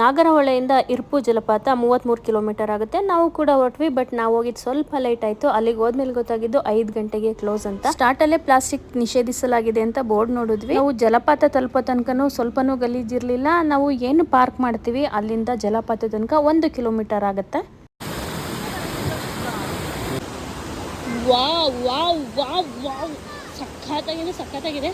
ನಾಗರಹೊಳೆಯಿಂದ ಇರ್ಪು ಜಲಪಾತ ಮೂವತ್ತ್ಮೂರು ಕಿಲೋಮೀಟರ್ ಆಗುತ್ತೆ. ನಾವು ಕೂಡ ಹೊರಟ್ವಿ, ಬಟ್ ನಾವು ಹೋಗಿದ್ದು ಸ್ವಲ್ಪ ಲೇಟ್ ಆಯಿತು. ಅಲ್ಲಿಗೆ ಹೋದ್ಮೇಲೆ ಗೊತ್ತಾಗಿದ್ದು ಐದು ಗಂಟೆಗೆ ಕ್ಲೋಸ್ ಅಂತ. ಸ್ಟಾರ್ಟಲ್ಲೇ ಪ್ಲಾಸ್ಟಿಕ್ ನಿಷೇಧಿಸಲಾಗಿದೆ ಅಂತ ಬೋರ್ಡ್ ನೋಡಿದ್ವಿ. ನಾವು ಜಲಪಾತ ತಲುಪೋ ತನಕನೂ ಸ್ವಲ್ಪನೂ ಗಲೀಜಿರಲಿಲ್ಲ ನಾವು ಏನು ಪಾರ್ಕ್ ಮಾಡ್ತೀವಿ, ಅಲ್ಲಿಂದ ಜಲಪಾತ ತನಕ ಒಂದು ಕಿಲೋಮೀಟರ್ ಆಗುತ್ತೆ. Wow wow wow wow. ಸಖತ್ತಾಗಿದೆ ಸಖತ್ತಾಗಿದೆ.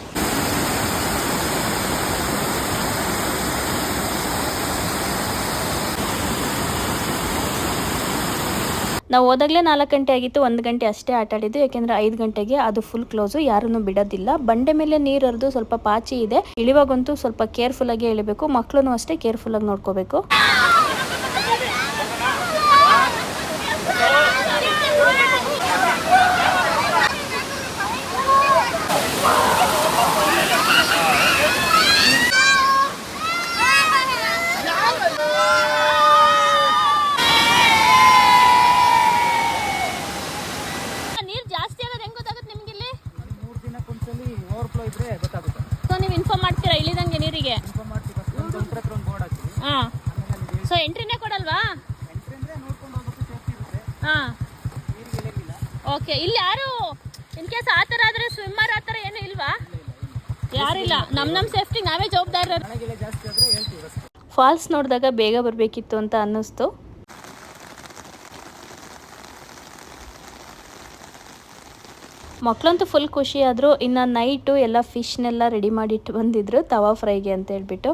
ನಾವು ಹೋದಾಗಲೇ ನಾಲ್ಕು ಗಂಟೆ ಆಗಿತ್ತು, ಒಂದು ಗಂಟೆ ಅಷ್ಟೇ ಆಟ ಆಡಿದ್ದು. ಯಾಕೆಂದ್ರೆ ಐದು ಗಂಟೆಗೆ ಅದು ಫುಲ್ ಕ್ಲೋಸು ಯಾರನ್ನು ಬಿಡೋದಿಲ್ಲ. ಬಂಡೆ ಮೇಲೆ ನೀರು ಹರಿದು ಸ್ವಲ್ಪ ಪಾಚಿ ಇದೆ. ಇಳಿವಾಗಂತೂ ಸ್ವಲ್ಪ ಕೇರ್ಫುಲ್ ಆಗಿ ಇಳಿಬೇಕು. ಮಕ್ಕಳು ಅಷ್ಟೇ ಕೇರ್ಫುಲ್ ಆಗಿ ನೋಡ್ಕೋಬೇಕು ನೀರು ಜಾಸ್ತಿ ಆಗೋದು ಹೆಂಗ್ ಗೊತ್ತಾಗುತ್ತೆ ನಿಮ್ಗೆ ಇಲ್ಲಿ ಮೂರು ದಿನಕ್ಕೊಂದ್ಸಲಿ ಓವರ್ಫ್ಲೋ ಇದ್ರೆ ಗೊತ್ತಾಗುತ್ತೆ. ಸೊ ನೀವು ಇನ್ಫಾರ್ಮ್ ಮಾಡ್ತೀರಾ? ಇಳಿದಂಗೆ ನೀರಿಗೆ? ಇನ್ಫಾರ್ಮ್ ಮಾಡ್ತೀವಿ ಫಸ್ಟ್ ಒಂದು ಜಂಪ್ರ ಹತ್ರ ಒಂದು ಬೋರ್ಡ್ ಹಾಕ್ತೀವಿ. ಹಾಂ. ಆಮೇಲೆ ಅಲ್ಲಿ ಸೊ ಎಂಟ್ರಿನೇ ಕೊಡಲ್ವಾ? ಎಂಟ್ರಿ ಅಂದರೆ ನೋಡ್ಕೊಂಡು ಹೋಗೋಕ್ಕೆ ಸೇಫ್ಟಿ ಇರುತ್ತೆ. ಹಾಂ. ನೀರಿಗೆ ಇಳಿಯಂಗಿಲ್ಲ ಓಕೆ ಇಲ್ಲಿ ಯಾರು ಇನ್ ಕೇಸ್ ಆ ಥರ ಆದರೆ ಸ್ವಿಮ್ಮರ್ ಆ ಥರ ಏನು ಇಲ್ವಾ? ಯಾರಿಲ್ಲ ನಮ್ಮ ನಮ್ಮ ಸೇಫ್ಟಿ ನಾವೇ ಜವಾಬ್ದಾರಿ ಮಳೆಗಿಳೆ ಜಾಸ್ತಿ ಆದರೆ ಹೇಳ್ತೀವಿ ರಸ್ತೆ ಫಾಲ್ಸ್ ನೋಡಿದಾಗ ಬೇಗ ಬರಬೇಕಿತ್ತು ಅಂತ ಅನ್ನಿಸ್ತು. ಮಕ್ಕಳಂತೂ ಫುಲ್ ಖುಷಿ ಆದರು ಇನ್ನು ನೈಟು ಎಲ್ಲ ಫಿಶ್ನೆಲ್ಲ ರೆಡಿ ಮಾಡಿಟ್ಟು ಬಂದಿದ್ರು ತವಾ ಫ್ರೈಗೆ ಅಂತ ಹೇಳ್ಬಿಟ್ಟು.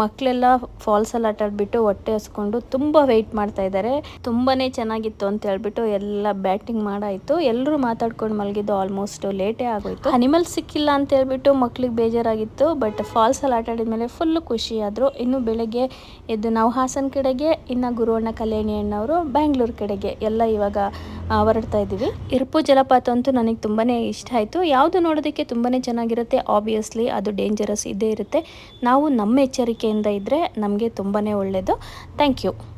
ಮಕ್ಕಳೆಲ್ಲ ಫಾಲ್ಸಲ್ಲಿ ಆಟ ಆಡ್ಬಿಟ್ಟು ಹೊಟ್ಟೆ ಹಸ್ಕೊಂಡು ತುಂಬ ವೆಯ್ಟ್ ಮಾಡ್ತಾ ಇದ್ದಾರೆ ತುಂಬಾ ಚೆನ್ನಾಗಿತ್ತು ಅಂತ ಹೇಳ್ಬಿಟ್ಟು ಎಲ್ಲ ಬ್ಯಾಟಿಂಗ್ ಮಾಡಾಯಿತು. ಎಲ್ಲರೂ ಮಾತಾಡ್ಕೊಂಡು ಮಲಗಿದ್ದು ಆಲ್ಮೋಸ್ಟ್ ಲೇಟೇ ಆಗೋಯ್ತು. ಅನಿಮಲ್ ಸಿಕ್ಕಿಲ್ಲ ಅಂತ ಹೇಳ್ಬಿಟ್ಟು ಮಕ್ಳಿಗೆ ಬೇಜಾರಾಗಿತ್ತು ಬಟ್ ಫಾಲ್ಸಲ್ಲಿ ಆಟ ಆಡಿದ್ಮೇಲೆ ಫುಲ್ ಖುಷಿ ಆದರು. ಇನ್ನು ಬೆಳಗ್ಗೆ ಎದ್ದು ನಾವು ಹಾಸನ ಕಡೆಗೆ, ಇನ್ನು ಗುರುವಣ್ಣ ಕಲ್ಯಾಣಿ ಅಣ್ಣವರು ಬ್ಯಾಂಗ್ಳೂರು ಕಡೆಗೆ ಎಲ್ಲ ಇವಾಗ ಹೊರಡ್ತಾ ಇದ್ದೀವಿ. ಇರ್ಪು ಜಲಪಾತ ಅಂತೂ ನನಗೆ ತುಂಬಾ ಇಷ್ಟ ಆಯಿತು. ಯಾವುದು ನೋಡೋದಕ್ಕೆ ತುಂಬಾ ಚೆನ್ನಾಗಿರುತ್ತೆ ಆಬ್ವಿಯಸ್ಲಿ ಅದು ಡೇಂಜರಸ್ ಇದ್ದೇ ಇರುತ್ತೆ. ನಾವು ನಮ್ಮ ಎಚ್ಚರಿಕೆಯಿಂದ ಇದ್ದರೆ ನಮಗೆ ತುಂಬಾ ಒಳ್ಳೆಯದು ಥ್ಯಾಂಕ್ ಯು